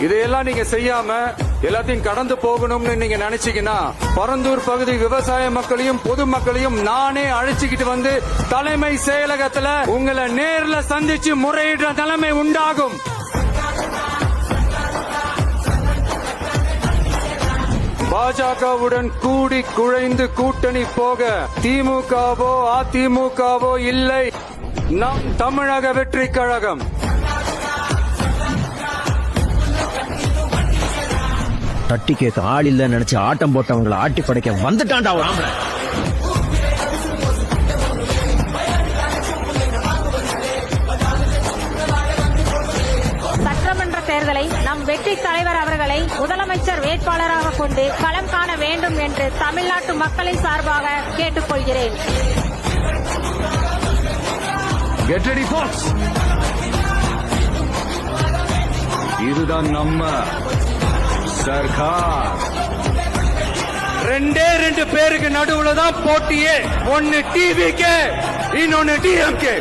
இதையெல்லாம் நீங்க செய்யாம எல்லாத்தையும் கடந்து போகணும்னு நீங்க நினைச்சீங்கன்னா பரந்தூர் பகுதி விவசாய மக்களையும் பொதுமக்களையும் நானே அழைச்சிக்கிட்டு வந்து தலைமை செயலகத்துல உங்களை நேர்ல சந்திச்சு முறையிடுற நிலைமை உண்டாகும். பாஜகவுடன் கூடி குழைந்து கூட்டணி போக திமுகவோ அதிமுகவோ இல்லை. நம் தமிழக வெற்றி கழகம். தட்டி கேட்க ஆள் இல்ல நினைச்சு ஆட்டம் போட்டவங்களை ஆட்டி படைக்க வந்துட்டான்டா சட்டமன்ற தேர்தலை நம் வெற்றி தலைவர் அவர்களை முதலமைச்சர் வேட்பாளராக கொண்டு களம் காண வேண்டும் என்று தமிழ்நாட்டு மக்களின் சார்பாக கேட்டுக்கொள்கிறேன். இதுதான் நம்ம சர்க்கார் ரெண்டே ரெண்டு பேருக்கு நடுவுல தான் போட்டியே. ஒன்னு டிவிக்கு இன்னொன்னு டிஎம்கே